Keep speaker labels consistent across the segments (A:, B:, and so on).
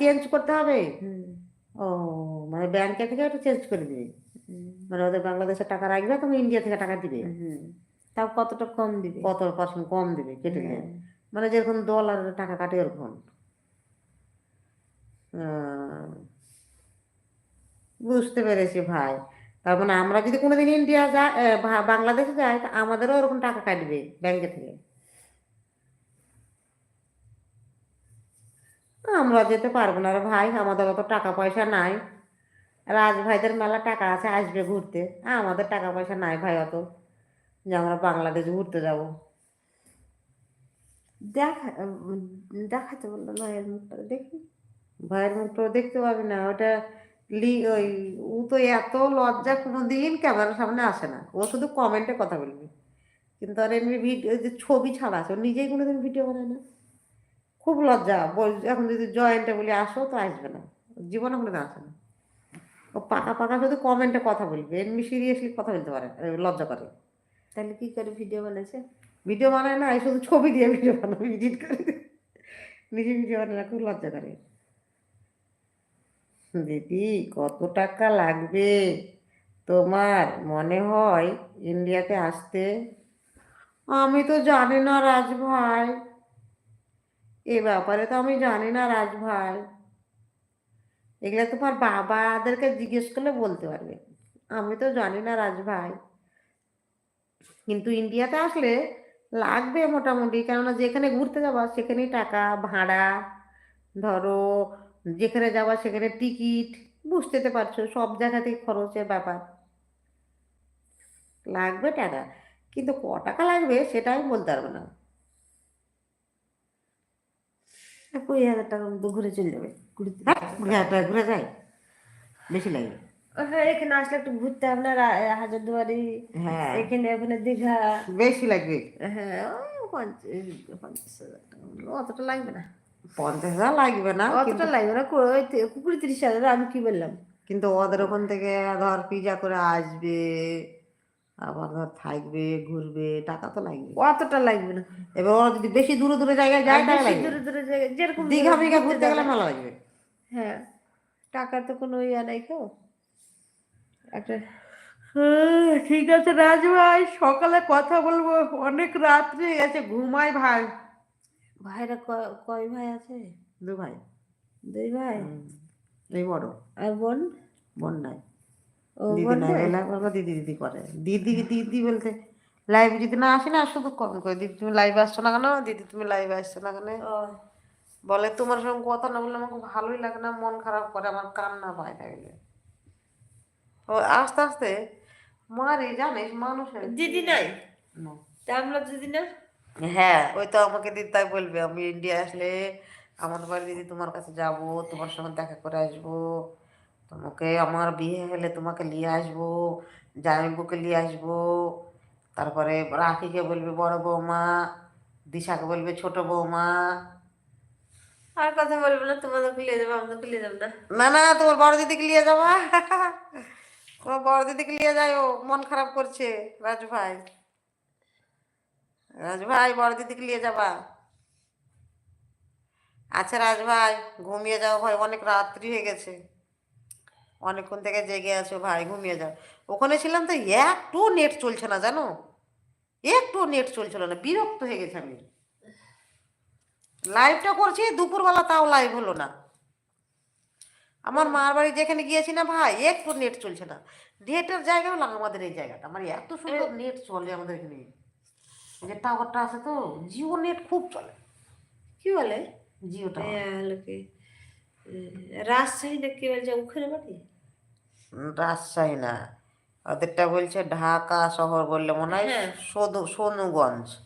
A: Change করতে হবে? ও মানে ব্যাংকে থেকে ওটা চেঞ্জ করে দিবে। মানে ওদের বাংলাদেশে টাকা রাখবে তুমি ইন্ডিয়া থেকে টাকা দিবে।
B: তাও কতটা কম দিবে?
A: কত পার্সেন্ট কম দিবে কেটে। দেবে মানে যেরকম ডলারের টাকা কাটে ওরকম। বুঝতে পেরেছি ভাই। তার মানে আমরা যদি কোনোদিন ইন্ডিয়া যাই বাংলাদেশে যাই তা আমাদেরও ওরকম টাকা কাটবে ব্যাংকে থেকে। আমরা যেতে পারব না রে ভাই আমাদের অত টাকা পয়সা নাই। রাজ ভাইদের মেলা টাকা আছে আসবে ঘুরতে। আমাদের টাকা পয়সা নাই ভাই অত যে আমরা বাংলাদেশ ঘুরতে যাব।
B: দেখা দেখাতে বলল ভাইয়ের মুখটা দেখি।
A: ভাইয়ের মুখটা দেখতে পাবি না ওটা লি ওই ও তো এত লজ্জা কোনোদিন ক্যামেরার সামনে আসে না। ও শুধু কমেন্টে কথা বলবে। কিন্তু আর এমনি ভিডিও যে ছবি ছাড়া আছে ও নিজেই কোনোদিন ভিডিও বানায় না। খুব লজ্জা। এখন যদি জয়েন্টে বলি আসো তো আসবে না। জীবনে কোনোদিন আসে না। ও পাকা পাকা শুধু কমেন্টে কথা বলবে। এমনি সিরিয়াসলি কথা বলতে পারে লজ্জা করে।
B: তাহলে কি করে ভিডিও বানাইছে?
A: ভিডিও বানায় না এই শুধু ছবি দিয়ে ভিডিও বানাবে এডিট করে নিজে ভিডিও বানায় না খুব লজ্জা করে। দিদি কত টাকা লাগবে? তোমার মনে হয় ইন্ডিয়াতে আসতে? আমি তো জানি না রাজ ভাই। এ ব্যাপারে তো আমি জানি না রাজ ভাই এগুলো তোমার বাবাদেরকে জিজ্ঞেস করলে বলতে পারবে। আমি তো জানি না রাজভাই। কিন্তু ইন্ডিয়াতে আসলে লাগবে মোটামুটি, কেননা যেখানে ঘুরতে যাবা সেখানেই টাকা, ভাড়া, ধরো যেখানে যাবা সেখানে টিকিট, বুঝতে তো পারছ, সব জায়গাতেই খরচের ব্যাপার। লাগবে টাকা, কিন্তু ক টাকা লাগবে সেটা আমি বলতে পারব না।
B: কুড়ি হাজার টাকার মতো ঘুরে চলে যাবে। কুড়ি
A: হ্যাঁ কুড়ি হাজার টাকা ঘুরে যায়? বেশি লাগে।
B: হ্যাঁ এখানে আসলে একটু ঘুরতে না হাজারদুয়ারি
A: হ্যাঁ।
B: এখানে ওখানে দীঘা।
A: বেশি লাগবে?
B: হ্যাঁ পঞ্চাশ হাজার টাকা অতটা লাগবে না।
A: পঞ্চাশ হাজার লাগবে না
B: অতটা লাগবে না। কুড়ি তিরিশ হাজার আমি কি বললাম?
A: কিন্তু ওদের ওখান থেকে ধর পিজা করে আসবে। আবার ধর থাকবে ঘুরবে টাকা তো লাগবে।
B: অতটা লাগবে না।
A: এবার ওরা যদি বেশি দূরে দূরে জায়গায় যায় টাকা লাগবে।
B: দূরে দূরে জায়গায় যেরকম
A: দীঘা ফিঘা
B: ঘুরতে
A: গেলে ভালো লাগবে।
B: হ্যাঁ টাকা তো কোনো ইয়া নাই কেউ একটা
A: হ্যাঁ, ঠিক আছে রাজ ভাই সকালে কথা বলব। অনেক রাত্রি হয়ে গেছে ঘুমাই ভাই।
B: ভাইরা ক- কয় ভাই আছে?
A: দু ভাই।
B: দুই ভাই?
A: এই বড়।
B: আর বোন?
A: বোন নাই। দিদি করে। দিদি দিদি বলতে লাইভ যদি না আসে না শুধু কম করে দিদি তুমি লাইভে আসছো না কেন? দিদি তুমি লাইভে আসছো না কেন? বলে তোমার সঙ্গে কথা না বললে আমাকে ভালোই লাগে না মন খারাপ করে আমার কান্না পায় থাকলে ও আস্তে আস্তে মারে জানিস মানুষের
B: দিদি নাই? আমরা দিদি না?
A: হ্যাঁ ওই তো আমাকে দিদি তাই বলবে আমি ইন্ডিয়া আসলে আমার বাড়ি দিদি তোমার কাছে যাব তোমার সঙ্গে দেখা করে আসব। তোমাকে আমার বিয়ে হলে তোমাকে নিয়ে আসব জামাইবুকে নিয়ে আসব তারপরে রাখিকে বলবে বড় বৌমা দিশাকে বলবে ছোট বৌমা।
B: আর কথা বলব না তোমাদেরকে নিয়ে যাব আমাদেরকে নিয়ে যাব না।
A: না না তোমার বড় দিদিকে নিয়ে যাবা। তোমার বড় দিদিকে নিয়ে যাও মন খারাপ করছে রাজু ভাই। রাজু ভাই বড় দিদিকে নিয়ে যাবা। আচ্ছা রাজ ভাই ঘুমিয়ে যাও ভাই অনেক রাত্রি হয়ে গেছে। অনেকক্ষণ থেকে জেগে আছো ভাই ঘুমিয়ে যাও। ওখানে ছিলাম তো একটু নেট চলছে না জানো? একটু নেট চলছিল না বিরক্ত হয়ে গেছে আমি। লাইভটা করছি দুপুরবেলা তাও লাইভ হলো না। আমার মার বাড়ি যেখানে গিয়েছি না ভাই একটু নেট চলছে না। নেটের জায়গা হলো আমাদের এই জায়গাটা। আমার এত সুন্দর নেট চলে আমাদের এখানে। যে টাওয়ারটা আছে তো জিও নেট খুব চলে।
B: কি বলে?
A: জিও
B: রাজশাহী না কি বলছে? ওখানে বাড়ি
A: রাজশাহী না। ওদেরটা বলছে ঢাকা শহর বললে মনে হয়
B: হ্যাঁ।
A: সদু সোনুগঞ্জ।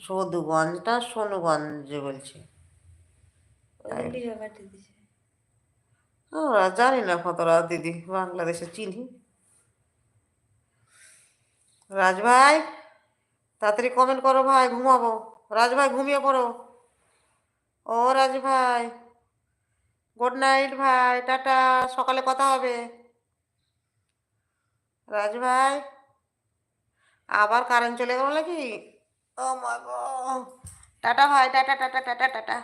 A: সদুগঞ্জটা সোনুগঞ্জ বলছে।
B: পাঠিয়ে
A: জানি না কতটা দিদি বাংলাদেশে চিনি। রাজ ভাই তাড়াতাড়ি কমেন্ট করো ভাই ঘুমাবো। রাজভাই ঘুমিয়ে পড়ো। ও রাজ ভাই। গুড নাইট ভাই, টাটা, সকালে কথা হবে। রাজ ভাই, আবার কারেন্ট চলে গেল নাকি? ও মা টাটা ভাই, টাটা টাটা টাটা টাটা।